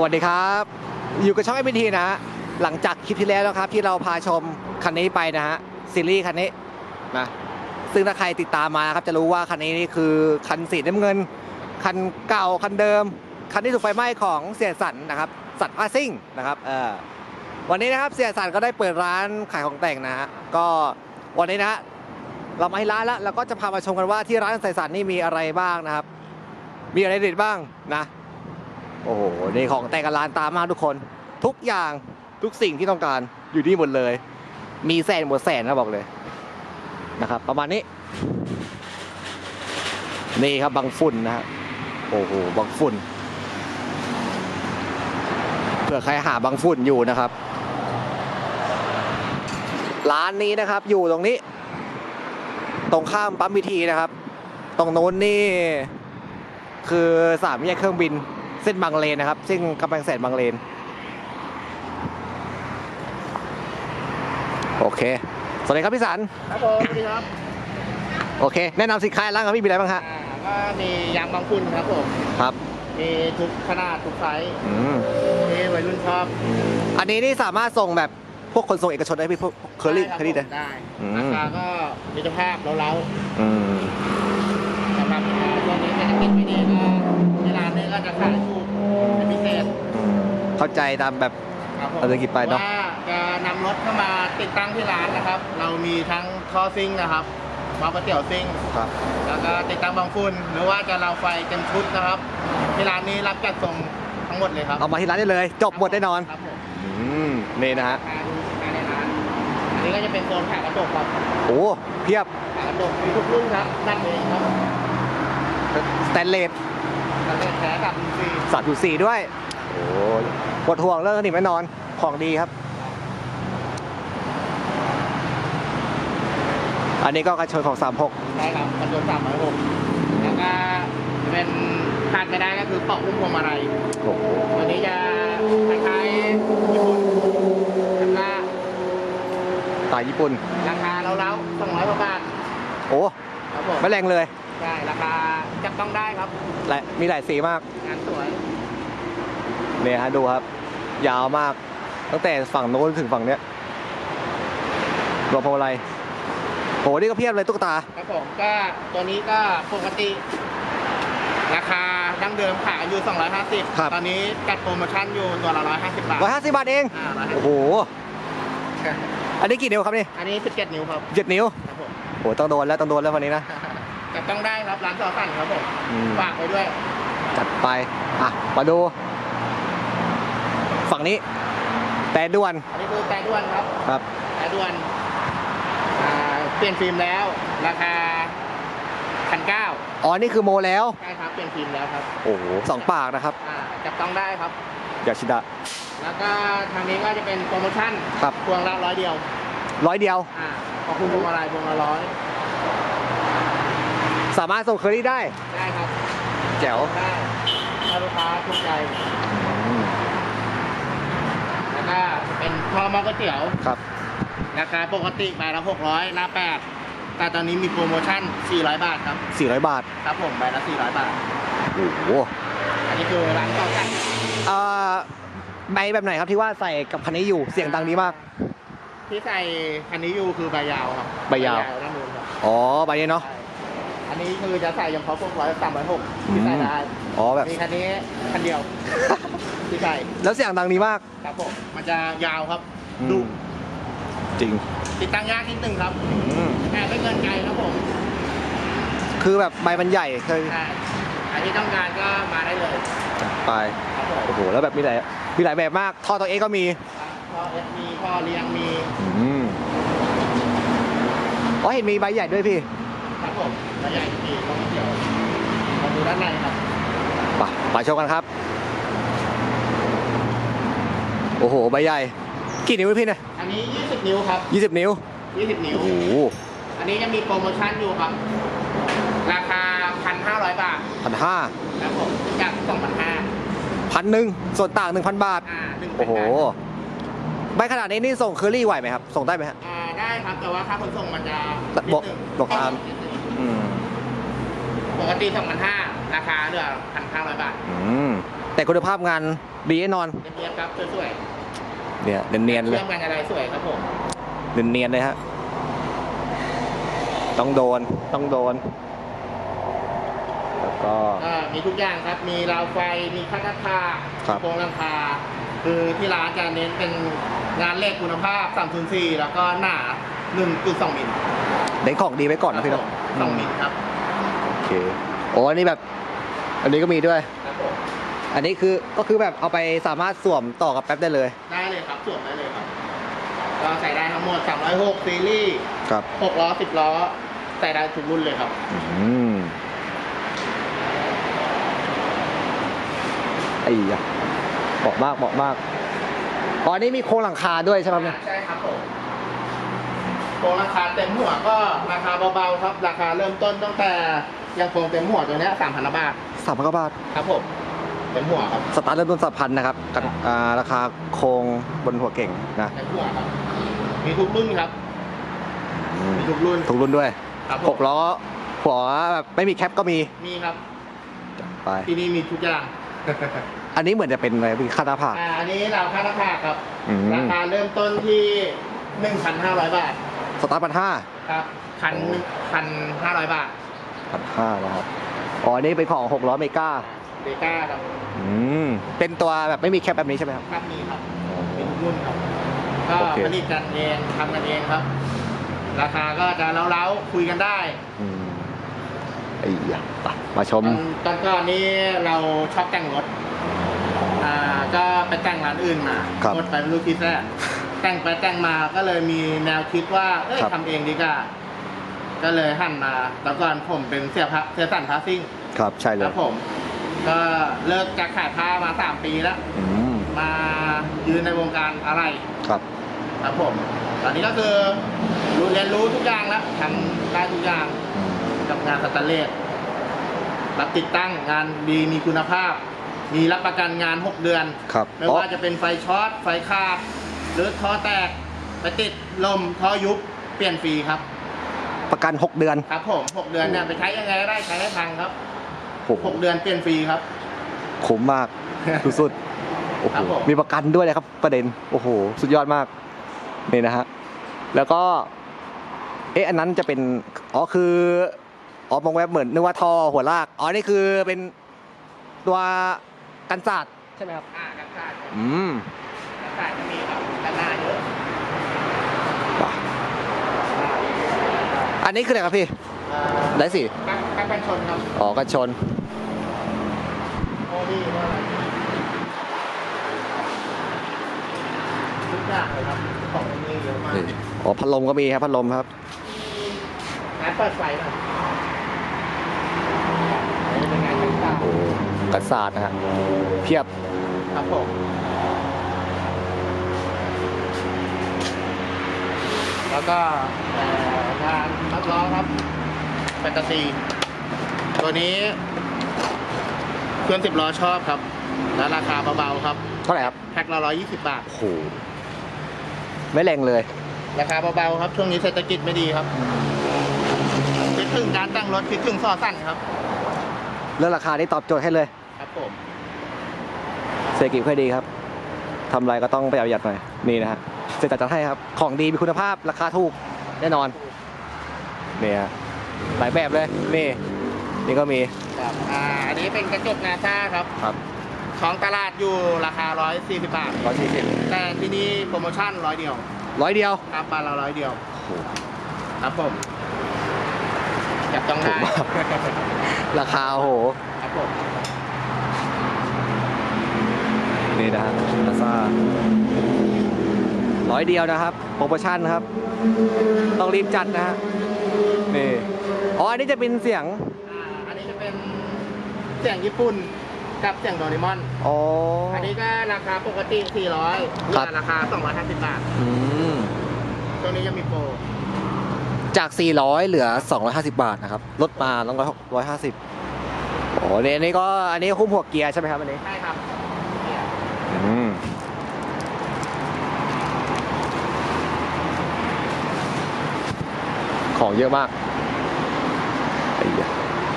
สวัสดีครับ อยู่กับช่องไอพีทีนะฮะหลังจากคลิปที่แล้วนะครับ ที่เราพาชมคันนี้ไปนะฮะซีรีส์คันนี้นะซึ่งถ้าใครติดตามมานะครับจะรู้ว่าคันนี้นี่คือคันสีน้ำเงิน คันเก่าคันเดิม คันที่ถูกไฟไหม้ของเสียสันนะครับสัตว์พาซิ่งนะครับเออวันนี้นะครับเสียสันก็ได้เปิดร้านขายของแต่งนะฮะก็วันนี้นะฮะเรามาที่ร้านแล้วเราก็จะพามาชมกันว่าที่ร้านเสียสันนี่มีอะไรบ้างนะครับ มีอะไรเด็ดบ้างนะ โอ้โห นี่ของแต่กันร้านตามมากทุกคน ทุกอย่างทุกสิ่งที่ต้องการอยู่ที่หมดเลย มีแสนหมดแสนนะบอกเลยนะครับ ประมาณนี้ นี่ครับบางฝุ่นนะฮะโอ้โหบางฝุ่นเผื่อใครหาบางฝุ่นอยู่นะครับ ร้านนี้นะครับอยู่ตรงนี้ ตรงข้ามปั๊มพีทีนะครับ ตรงโน้นนี่ คือสามแยกเครื่องบิน ส้นบางเลนนะครับซึ่งกำแพงแสนบางเลน โอเค สวัสดีครับพี่สันครับผมสวัสดีครับ โอเค แนะนำสินค้าร้านครับพี่มีอะไรบ้างฮะอ่าก็มียางบางคุณครับผม ครับ มีทุกขนาดทุกไซส์อืมมีวัยรุ่นชอบอันนี้นี่สามารถส่งแบบพวกคนส่งเอกชนได้พี่พวกเคอรี่ได้เคอรี่ได้ได้ ได้อืม ราคาก็มีสภาพเล้าอืมๆสำหรับช่วงนี้เศรษฐกิจไม่ดีก็ที่ร้านนี้ก็จะขายถูก เป็นพิเศษอืมเข้าใจตามแบบครับผมเศรษฐกิจไปเนอะว่าจะนำรถเข้ามาติดตั้งที่ร้านนะครับ เรามีทั้งท่อซิ่งนะครับมาก๋วยเตี๋ยวซิ่ง ครับ แล้วก็ติดตั้งบางฝุ่นหรือว่าจะเราไฟเต็มชุดนะครับที่ร้านนี้รับจัดส่งทั้งหมดเลยครับเอามาที่ร้านได้เลย จบหมดแน่นอนครับผมอืมนี่นะฮะมาดูสินค้าในร้านอันนี้ก็จะเป็นโซนขายกระจกครับโอ้เพียบขายกระจกมีทุกรุ่นครับด้านเองครับสแตนเลส แล้วก็แท้กับอินซีสามจุดสี่ด้วย โอ้ปวดห่วงเรื่องสนิมแน่นอน ของดีครับ อันนี้ก็กระเชิญของ 36 ใช่ครับกระจกสามร้อยหกแล้วก็จะเป็นขาดไม่ได้ก็คือเปาะหุ้มพวงมาลัยโอ้โหตัวนี้จะคล้ายๆญี่ปุ่นแล้วก็ตายญี่ปุ่น ราคาเล้าๆสองร้อยกว่าบาท โอ้ ครับผม ไม่แรงเลย ใช่ราคาจับต้องได้ครับและมีหลายสีมาก งานสวยเนี่ยฮะดูครับ ยาวมาก ตั้งแต่ฝั่งโน้นถึงฝั่งเนี้ยรวมพวงมาลัยโหนี่ก็เพียบเลยตุ๊กตา ครับผมก็ตัวนี้ก็ปกติ ราคาดั้งเดิมขายอยู่250ครับตอนนี้จัดโปรโมชั่นอยู่ตัวละ 150 บาท150บาทเอง อ่า150โอ้โหอันนี้กี่นิ้วครับนี่อันนี้ 17 นิ้วครับเจ็ดนิ้ว ครับผมโหต้องโดนแล้วต้องโดนแล้ววันนี้นะจั บต้องได้ครับร้านซอสันครับผมอืม ฝากไว้ด้วย จัดไป อะ มาดู ฝั่งนี้ แต่ด่วนอันนี้คือแต่ด้วนครับครับแต่ด้วนอ่าเปลี่ยนฟิล์มแล้ว ราคาพันเก้าอ๋อ นี่คือโมแล้ว ใช่ครับเปลี่ยนฟิล์มแล้วครับโอ้โหสองปากนะครับ อ่าจับต้องได้ครับ ยาชิดะ แล้วก็ทางนี้ก็จะเป็นโปรโมชั่นครับ พวงละร้อยเดียวร้อยเดียว อ่าขอบคุณพวงมาลัยพวงละร้อย สามารถส่งเคอรี่ได้ ได้ครับ แจ๋วได้ถ้าลูกค้าถูกใจอืมแล้วก็เป็นพอหมอก๋วยเตี๋ยว ครับ ราคาปกติใบละ600หน้าแปดแต่ตอนนี้มีโปรโมชั่น 400 บาทครับ 400 บาท ครับผมใบละ400 บาท โอ้โห อันนี้คือร้านเก่ากันเอ่อใบแบบไหนครับที่ว่าใส่กับคันนี้อยู่ เสียงดังดีมาก ที่ใส่คันนี้อยู่คือใบยาวครับใบยาว ด้านนู้นครับ อ๋อ ใบนี้เนาะ ใช่อัน นี้คือจะใส่ยังพอพวกร้อยสามร้อยหกที่ใส่ได้อ๋อแบบ มีคันนี้คันเดียว ที่ใส่แล้วเสียงดังดีมาก ครับผมมันจะยาวครับอืม ดุจริงติดตั้งยากนิดนึงครับอืมแต่ไม่เกินไกลครับผมคือแบบใบมันใหญ่เคยใช่อันที่ต้องการก็มาได้เลยไปครับผมโอ้โหแล้วแบบมีหลายมีหลายแบบมากท่อตัวเองก็มีพ่อเอสมีพ่อเลี้ยงมีอืมอ๋อเห็นมีใบใหญ่ด้วยพี่ ครับผมระยะกี่ลองเที่ยวมาดูด้านในครับไปไปชมกันครับ โอ้โห ใบใหญ่ กี่นิ้วพี่เนี่ยอันนี้ 20 นิ้วครับ ยี่สิบนิ้ว 20 นิ้ว โอ้โหอันนี้จะมีโปรโมชั่นอยู่ครับ ราคา 1,500 บาทพันห้าครับผมจาก2,500พันหนึ่งส่วนต่างหนึ่งพันบาท อ่าหนึ่งโอ้โห ใบขนาดนี้นี่ส่งเคอรี่ไหวไหมครับ ส่งได้ไหมฮะ อ่าได้ครับแต่ว่าค่าขนส่งมันจะบวกนิดนึงบวกตาม อืมปกติ2,500ราคาเหลือ1,500บาทอืมแต่คุณภาพงานดีแน่นอน เนียบๆครับสวยเนี่ยเนียนๆๆเลเชื่อยมกันอะไรสวยครับผมเนียนๆเลยฮะต้องโดนต้องโดน แล้วก็ ก็มีทุกอย่างครับ มีราวไฟมีคัตคาครับ โครงหลังคา คือที่ร้านจะเน้นเป็นงานเหล็กคุณภาพ 304 แล้วก็หนา 1.2มิลเด็กของดีไว้ก่อนนะพี่คเนาะรับ ผม2มิลครับโอเคโอ้อันนี้แบบ อันนี้ก็มีด้วย ครับผมอันนี้คือก็คือแบบเอาไปสามารถสวมต่อกับแป๊บได้เลยได้เลยครับสวมได้เลยครับก็ใส่ได้ทั้งหมด306ซีรีส์ครับ6ล้อ10ล้อใส่ได้ทุกรุ่นเลยครับ อืมไอ้ยะเหมาะมากเหมาะมากอ๋ออันนี้มีโครงหลังคาด้วยใช่ไหมครับเนี่ย ใช่ครับผม โครงราคาเต็มหัวก็ราคาเบาๆครับ ราคาเริ่มต้นตั้งแต่ยังโครงเต็มหัวตัวเนี้สามพันบาทสามพันกว่าบาทครับผมเต็มหัวครับสตาร์ทเริ่มต้นสามพันนะครับกับอ่าราคาโครงบนหัวเก่งนะเต็มหัวครับ มีทุกรุ่นครับ อืมมีทุกรุ่น ทุกรุ่นด้วยครับผหมกล้อหัวแบบไม่มีแคปก็มีมีครับไป ที่นี่มีทุกอย่าง อันนี้เหมือนจะเป็นอะไรพี่คาตาผ่าอ่าอันนี้เราค่าราคาครับ อืม ราคาเริ่มต้นที่หนึ่งพันห้าร้อยบาท สตาร์ทพันห้าครับพันพันห้าร้อยบาทพันห้านะครับ อ๋ออันนี้เป็นของหกล้อเมกาเดก้าครับอืม เป็นตัวแบบไม่มีแคปแบบนี้ใช่ไหมครับ ครับมีครับมีทุกรุ่นครับ ก็โอเค ผลิตกันเองทำกันเองครับ ราคาก็จะเล้าๆคุยกันได้อืมไอ้ยะไปมาชมตอนตอนก่อนนี้เราชอบแต่งรถอ่าก็ไปแต่งร้านอื่นมาครับ รถไปไม่รู้คิดแรก แต่งไปแต่งมาก็เลยมีแนวคิดว่า เอ้ยครับ ทำเองดีกว่าก็เลยหันมาตอนก่อนผมเป็นเสียพระเสียสันพาซิ่งครับใช่เลคยรับผม ก็เลิกจากขายผ้ามาสามปีแล้ว อืมมายืนในวงการอะไร ครับครับผม ตอนนี้ก็คือรู้เรียนรู้ทุกอย่างแล้วทำได้ทุกอย่างอืมกับงานสแตนเลสรับติดตั้งงานดีมีคุณภาพ มีรับประกันงาน 6 เดือน ครับไม่อ๋อว่าจะเป็นไฟช็อต ไฟขาด หรือท่อแตกไปติดลมท่อยุบเปลี่ยนฟรีครับ ประกันหกเดือน ครับผม6เดือนเนี่ยไปใช้ยังไงก็ได้ใช้ให้พังครับโอ้โห6เดือนเปลี่ยนฟรีครับ คุ้มมาก สุดๆโอ้โหครับผม มีประกันด้วยนะครับ ประเด็น โอ้โห สุดยอดมาก นี่นะฮะ แล้วก็ เอ๊ะ อันนั้นจะเป็น อ๋อ คืออ๋อมองแวบเหมือนนึกว่าทอหัวลาก อ๋อ นี่คือเป็นตัวกันศาสตร์ใช่ไหมครับ อ่ากันศาสตร์อืม กันศาสตร์ก็มีครับกันหน้าเยอะ อันนี้คืออะไรครับพี่ได้สิกันกันชนครับ อ๋อกันชนโอ้ดีมากทุกอย่างเลยครับของมีเยอะมากอ๋อพัดลมก็มีครับพัดลมครับงานเปิดไฟหน่อยอันนี้เป็นงานต่างโอ้กันศาสตร์นะฮะเพียบครับผม แล้วก็เอ่องานนักร้องครับแฟนตาซีตัวนี้เพื่อนสิบล้อชอบครับ และราคาเบาๆครับเท่าไหร่ครับแพ็คละร้อยยี่สิบบาท โอ้โหไม่แรงเลย ราคาเบาๆครับ ช่วงนี้เศรษฐกิจไม่ดีครับคิดถึงการตั้งรถคิดถึงซอสั้นครับเรื่องราคานี่ตอบโจทย์ให้เลย ครับผมเศรษฐกิจค่อยดีครับทำอะไรก็ต้องประหยัดประหยัดหน่อยนี่นะฮะ เศรษฐกิจจัดให้ครับ ของดีมีคุณภาพราคาถูกแน่นอนเนี่ยหลายแบบเลยนี่นี่ก็มีครับอ่าอันนี้เป็นกระจกนาซาครับครับของตลาดอยู่ราคา 140 บาท ร้อยสี่สิบแต่ที่นี่โปรโมชั่นร้อยเดียวร้อยเดียวครับบานละร้อยเดียว โอ้โห ครับผมจับต้องถูได้กมาก ราคาโอ้โหครับผมนี่นะฮะลาซ่า ร้อยเดียวนะครับ โปรโมชั่นนะครับ ต้องรีบจัดนะฮะนี่อ๋ออันนี้จะเป็นเสียงอ่าอันนี้จะเป็นเสียงญี่ปุ่นกับเสียงโดเรมอน อ๋ออัอันนี้ก็ราคาปกติ 400เหลืครับ อราคา 250 บาท อืมตัวนี้จะมีโปร จาก 400 เหลือ 250 บาทนะครับลดมาลง150โอ้เนี่ยอันนี้ก็อันนี้คุ้มหัวเกียร์ใช่ไหมครับอันนี้ ใช่ครับเนี่ย อืม ของเยอะมากไอ้เหี้ย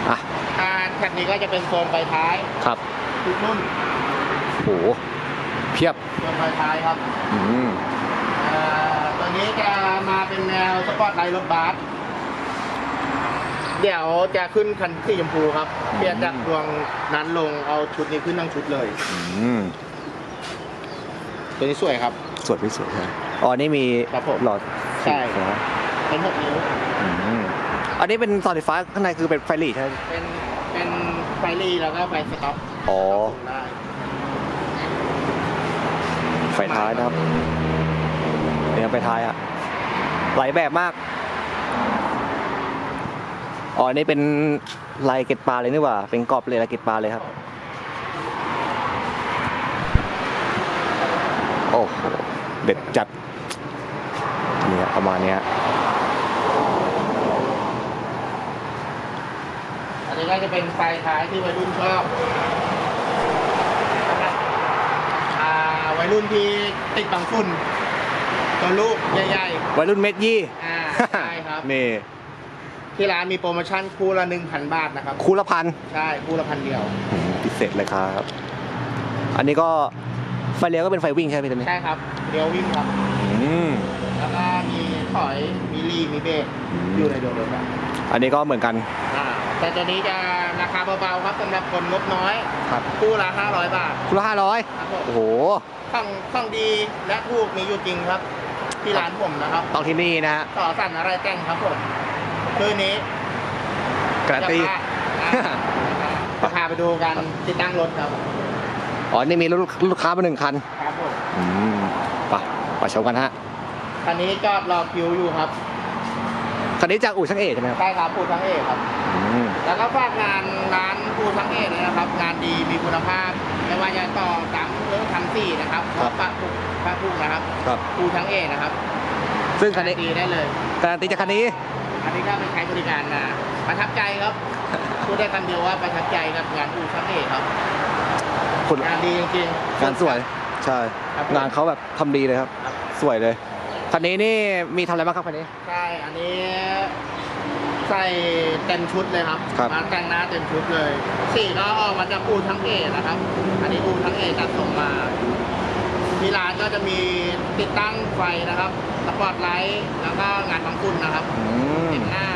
อะอ่าแท็บนี้ก็จะเป็นโซนไฟท้ายครับทุกรุ่นโหเพียบตัวไฟท้ายครับอืมเอ่อตัวนี้จะมาเป็นแนวสปอร์ตไลท์รถบัสเดี๋ยวจะขึ้นคันสีชมพูครับเปลี่ยนจากดวงนั้นลงเอาชุดนี้ขึ้นทั้งชุดเลย อืมตัวนี้สวยครับ สวยที่สุดใช่อ๋อนี่มีครับผม หลอดใช่สีฟ้า เป็นหกนิ้ว อืมอันนี้เป็นเสาไฟฟ้าข้างในคือเป็นไฟหลีใช่ไหมเป็นเป็นไฟรีแล้วก็ไฟสต็อปอ๋อได้ ไฟท้ายนะครับเนี่ยไฟท้ายอะหลายแบบมาก อ๋อนี่เป็นลายเกล็ดปลาเลยนี่หว่า เป็นกรอบเลยลายเกล็ดปลาเลยครับ โอ้โหเด็ดจัด เนี่ยประมาณเนี้ย อันนี้ ก็จะเป็นไฟท้ายที่วัยรุ่นชอบนะครับอ่าวัยรุ่นที่ติดบางฝุ่นตัวลูกใหญ่วัยรุ่นเม็ดยี่ๆอ่าใช่ครับ นี่ที่ร้านมีโปรโมชั่นคู่ละ1,000บาทนะครับ คูละพันใช่คู่ละพันเดียว พิเศษเลยครับ อันนี้ก็ไฟเลี้ยวก็เป็นไฟวิ่งใช่ไหมพี่ตัวนี้ใช่ครับเดียววิ่งครับ อืมแล้วก็มีถอย มีรี มีเบรกอยู่ในเดียวเดียวกัน อันนี้ก็เหมือนกันอ่า แต่ตัวนี้จะราคาเบาๆครับสำหรับคนงบน้อยครับคู่ละ500 บาทคูละห้าร้อยครับผมโอ้โห ของของดีและถูกมีอยู่จริงครับ ที่ร้านผมนะครับ ต้องที่นี่นะฮะต่อสั่นอะไรแต่งครับผมคืนนี้การันตี จะพาอ่าจะพาไปดูกันติดตั้งรถครับอ๋อ นี่มีรถลูกค้ามาหนึ่งคัน ครับผมอืมไปไปชมกันฮะคันนี้จอดรอคิวอยู่ครับคันนี้จากอู่ช่างเอกใช่ไหมครับ ใช่ครับปูทั้งเอกครับอืม แล้วก็ฝากงานร้านปูทั้งเอกเลยนะครับ งานดีมีคุณภาพไม่ว่าจะต่อสามหรือทำสี่นะครับปะปุกปะปุกนะครับครับปูทั้งเอกนะครับ ซึ่งคันนี้ดีได้เลยการันตีจากคันนี้อันนี้ก็เป็นใช้บริการมาประทับใจครับพูดได้คำเดียวว่าประทับใจกับงานปูทั้งเอกครับคุณงานดีจริงๆงานสวยใช่ครับงานเขาแบบทำดีเลยครับครับ สวยเลยคันนี้นี่มีทำอะไรบ้างครับคันนี้ใช่อันนี้ ใส่เต็มชุดเลยครับครับ มาแต่งหน้าเต็มชุดเลย สีก็ออกมาจากปูทั้งเอนะครับ อันนี้ปูทั้งเอจัดส่งมาที่ร้านก็จะมีติดตั้งไฟนะครับสปอตไลท์แล้วก็งานบังคุณนะครับอืมเต็มหน้า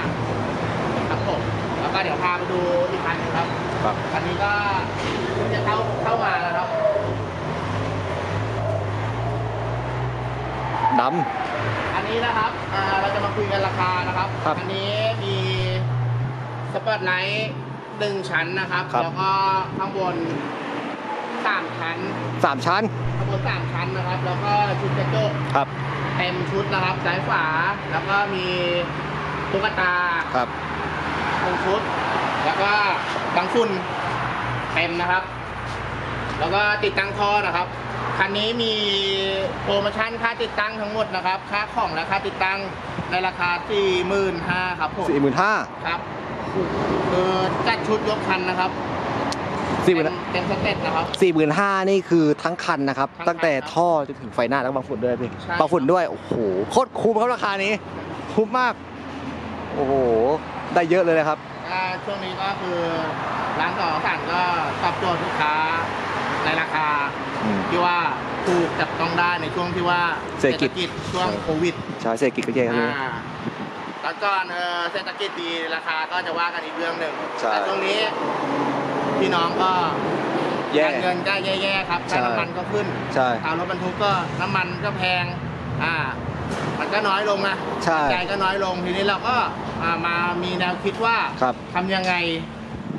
ครับผมแล้วก็เดี๋ยวพาไปดูอีกคันหนึงครับ ครับคันนี้ก็เพิ่งจะเข้าเข้ามาแล้วครับดอั นนี้นะครับอ่าเราจะมาคุยกันราคานะครับ ครับ อันนี้มีสปอตไลท์หนึ่งชั้นนะครับ ครับ แล้วก็ข้างบนสามชั้นำสามชั้นข้างบนสามชั้นนะครับ แล้วก็ชุดกระจกครับเต็มชุดนะครับ ซ้ายฝา แล้วก็มีตุ๊กตาครับหนึ่งชุด แล้วก็บังฝุ่นเต็มนะครับ แล้วก็ติดตั้งท่อนะครับ คันนี้มีโปรโมชั่นค่าติดตั้งทั้งหมดนะครับ ค่าของและค่าติดตั้งในราคา 45,000ครับผมสี่หมื่นห้าครับคือจัดชุดยกคันนะครับสี่หมื่นเต็มเต็มสเต็ปนะครับ สี่หมื่นห้านี่คือทั้งคันนะครับ ทั้งคันตั้งแต่ท่อจนถึงไฟหน้าแล้วก็บางฝุ่นด้วยพี่ใช่บางฝุ่นด้วย โอ้โหโคตรคุ้มครับราคานี้ คุ้มมาก โอ้โห ได้เยอะเลยนะครับ อ่าช่วงนี้ก็คือร้านต่อสั่งก็ตอบโจทย์ลูกค้า ในราคาอืม ที่ว่าถูกจับต้องได้ในช่วงที่ว่าเศรษฐกิจ ช่วงโควิดใช้เศรษฐกิจก็แย่ครับพี่ อ่าตอนก่อนเออเศรษฐกิจดีราคาก็จะว่ากันอีกเรื่องหนึ่งใช่ แต่ช่วงนี้พี่น้องก็แย่ การเงินก็แย่ๆครับใช่ ค่าน้ำมันก็ขึ้นใช่ข่าวรถบรรทุกก็น้ำมันก็แพง อ่า มันก็น้อยลงนะใช่ใจก็น้อยลงทีนี้เราก็อ่ามามีแนวคิดว่า ครับ ทำยังไง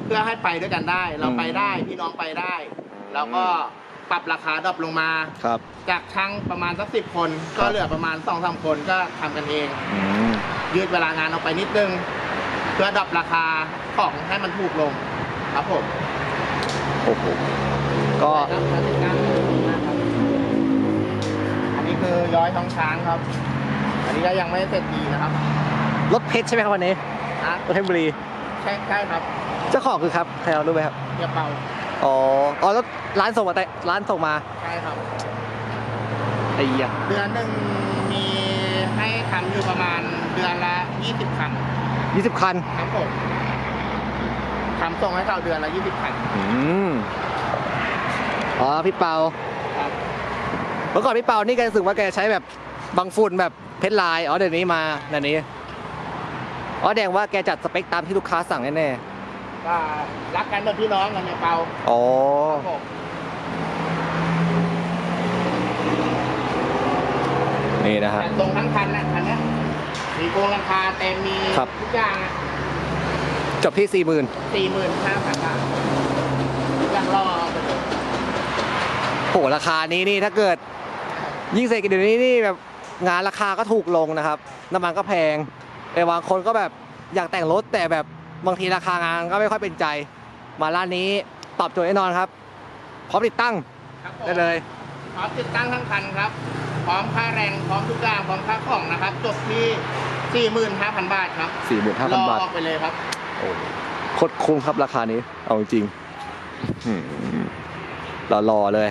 เพื่อให้ไปด้วยกันได้ เราอืม ไปได้พี่น้องไปได้ เราก็ปรับราคาดรอปลงมา ครับจากช่างประมาณสักสิบคน ก็เหลือประมาณสองสามคนก็ทำกันเอง อืมยืดเวลางานออกไปนิดนึง เพื่อดรอปราคาของให้มันถูกลง ครับผมโอ้โหก็ครับแล้วติดตั้งนะครับอันนี้คือย้อยท้องช้างครับ อันนี้ก็ยังไม่เสร็จดีนะครับรถเพชรใช่ไหมครับวันนี้นะรถเพชรบุรีใช่ใช่ครับ เจ้าของคือครับใครเรารู้ไหมครับเกียบเป่า อ๋อ อ๋อรถร้านส่งมาแต่ร้านส่งมาใช่ครับ ไอ้เหี้ยเดือนหนึ่งมีให้ทำอยู่ประมาณเดือนละ 20คันยี่สิบคัน ครับผมทำส่งให้เขาเดือนละ 20คันอืม อ๋อ พี่เปาครับ เมื่อก่อนพี่เปานี่แกรู้สึกว่าแกใช้แบบบางฝุ่นแบบเพชรลาย อ๋อเดี๋ยวนี้มาเดี๋ยวนี้ อ๋อแดงว่าแกจัดสเปคตามที่ลูกค้าสั่งแน่ ก็รักกันเหมือนพี่น้องกันเนี่ยเปาๆอ๋อ ครับผมนี่นะฮะ แต่ตรงทั้งคันนะคันเนี้ยมีโครงราคาเต็มมีครับ ทุกอย่างอะจบที่สี่หมื่นสี่หมื่นห้าพันบาททุกอย่างรอเอาไปเลยโหราคานี้นี่ถ้าเกิด ยิ่งเศรษฐกิจเดี๋ยวนี้นี่แบบงานราคาก็ถูกลงนะครับน้ำมันก็แพงแต่บางคนก็แบบอยากแต่งรถแต่แบบ บางทีราคางานก็ไม่ค่อยเป็นใจ มาร้านนี้ตอบโจทย์แน่นอนครับ พร้อมติดตั้งครับผมได้เลย พร้อมติดตั้งทั้งคันครับ พร้อมค่าแรง พร้อมทุกอย่าง พร้อมค่าของนะครับ จบที่ 45,000 บาทครับ4 5 0 0รอ0บาทออกไปเลยครับ โอ้โคตรคุ้มครับราคานี้ เอาจริงรอๆเลย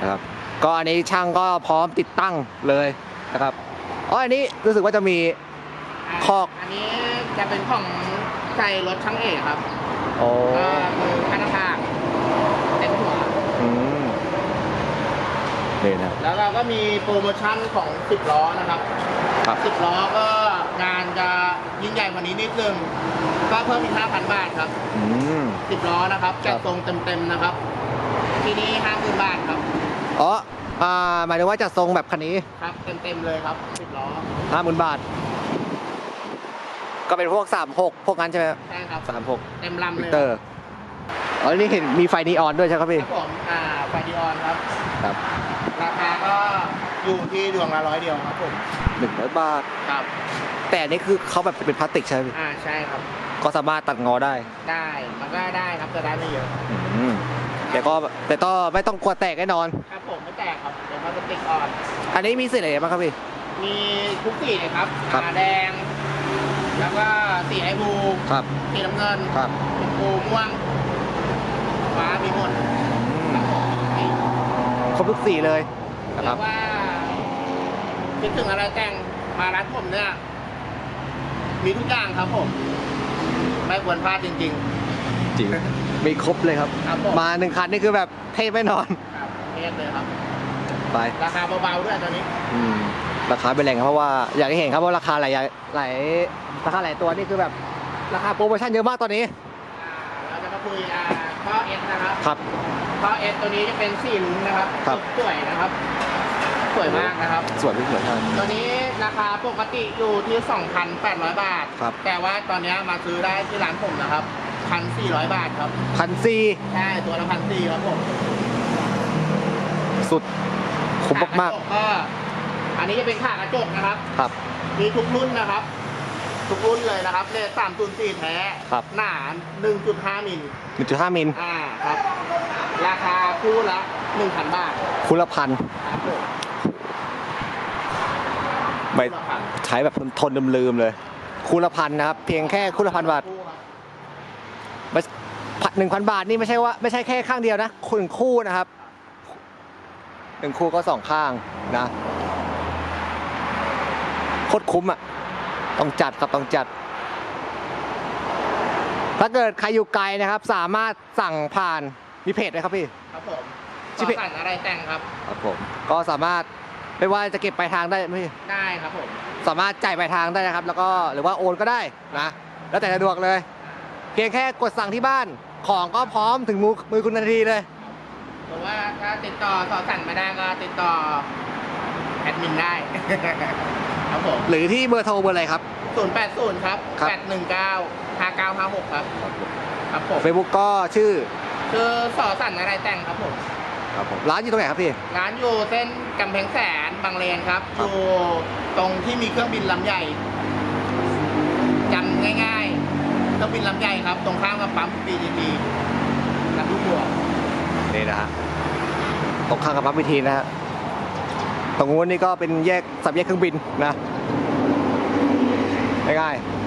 นะครับ ก็อันนี้ช่างก็พร้อมติดตั้งเลยนะครับอ๋ออันนี้รู้สึกว่าจะมี คอก อันนี้จะเป็นของ ใส่รถช่างเอกครับอ๋อก็คือคันภาคเต็มหัว อืมนี่นะ แล้วเราก็มีโปรโมชั่นของ 10 ล้อนะครับ ครับ 10 ล้อก็งานจะยิ่งใหญ่กว่านี้นิดนึงก็เพิ่มอีก5,000 บาทครับ อืม 10 ล้อนะครับครัจัดบทรงเต็มๆนะครับ ทีนี้50,000บาทครับ อ๋ออ่าหมายถึงว่าจัดทรงแบบคันนี้ครับ เต็มๆเลยครับ 10 ล้อ ห้าหมื่นบาท ก็เป็นพวกสามหกพวกนั้นใช่ไหมใช่ครับสามหกเต็มลำวิเลกยเตอร์อ๋อนี่เห็นมีไฟนีออนด้วยใช่ไหมครับคพี่ รับผมอ่าไฟดีออนครับ ครับ ราคาก็อยู่ที่ดวงละร้อยเดียวครับผมหนึ่งร้อยบาท ครับแต่อันนี่คือเขาแบบเป็นพลาสติกใช่ไหมพี่อ่าใช่ครับก็สามารถตัดงอได้ได้มันก็ได้ครับแต่ได้ไม่เยอะอืมแต่ก็แต่ก็ไม่ต้องกลัวแตกแน่นอน ครับผมไม่แตกครับเป็นพลาสติกอ่อน อันนี้มีสีอะไรบ้างครับพี่ มีทุกสีเลยครับครับ อ่าแดง แล้วก็สีไอบูครับสีน้ำเงินครับชมพูม่วงฟ้ามีหมดครับผมสีครบทุกสีเลยนะคแล้รับวว่าคิดถึงอะไรแต่งมาร้านผมเนี่ย มีทุกอย่างครับผม ไม่ควรพลาดจริง จริง มีครบเลยครับๆครับผม มาหนึ่งคันนี่คือแบบเท่ไม่นอนครับเทสเลยครับ ไปราคาเบาๆด้วยตอนนี้ อืม ราคาเป็นแหล่งครับเพราะว่าอยากให้เห็นครับว่าราคาหลายอย่างหลายราคาหลายตัวนี่คือแบบราคาโปรโมชั่นเยอะมากตอนนี้อ่าเราจะมาคุยอ่าข้อเอสนะครับครับข้อเอสตัวนี้จะเป็นสี่ลุ้นนะครับครับ สวยนะครับ สวยมากนะครับ สวยพี่สวยท่านตัวนี้ราคาปกติอยู่ที่ 2,800 บาท ครับ แต่ว่าตอนนี้มาซื้อได้ที่ร้านผมนะครับ 1,400 บาทครับ พันซีใช่ ตัวละพันสี่ครับผมสุดคุ้มมาก ขกระจก็ อันนี้จะเป็นขากระจกนะครับๆครับ มีทุกรุ่นนะครับ ทุกรุ่นเลยนะครับเลขสามศูนย์สี่แท้ครับ หนาหนึ่งจุดห้ามิล1.5มิลอ่าครับ ราคาคู่ละหนึ่งพันบาทคุณละพันครับผมไม่คู่ละพันใช้แบบทนลืมๆเลย คุณละพันนะครับ เพียงแค่คุณละพันบาทคู่ครับหนึ่งพันบาทนี่ไม่ใช่ว่าไม่ใช่แค่ข้างเดียวนะคุณหนึ่งคู่นะครับหนึ่งคู่ก็สองข้างนะโคตรคุ้มอะ ต้องจัดครับต้องจัด ถ้าเกิดใครอยู่ไกลนะครับ สามารถสั่งผ่านมีเพจไหมครับพี่ ครับผมชื่อเพจต่อสั่นอะไรแต่งครับ ครับผม ก็สามารถไม่ว่าจะเก็บปลายทางได้ไหมพี่ ได้ครับผม สามารถจ่ายปลายทางได้นะครับ แล้วก็หรือว่าโอนก็ได้นะ แล้วแต่สะดวกเลย เพียงแค่กดสั่งที่บ้าน ของก็พร้อมถึงมือมือคุณทันทีเลย หรือว่าถ้าติดต่อต่อสั่นไม่ได้ก็ติดต่อแอดมินได้ ครับผมหรือที่เบอร์โทรเบอร์อะไรครับ 080 ครับ ครับ 819 5956 ครับ ครับผมเฟซบุ๊กก็ชื่อคือสอสั่นอะไรแต่งครับผม ครับผมร้านอยู่ตรงไหนครับพี่ ร้านอยู่เส้นกำแพงแสนบางเลนครับ ครัอบยู่ตรงที่มีเครื่องบินลำใหญ่จำง่ายๆ เครื่องบินลำใหญ่ครับ ตรงข้ามกับปั๊ม BGT นักทุกบัวนี่นะฮะตรงข้างกับปั๊มวิทีนะฮะ ตรงนู้นนี่ก็เป็นแยกสับแยกเครื่องบินนะง่ายๆ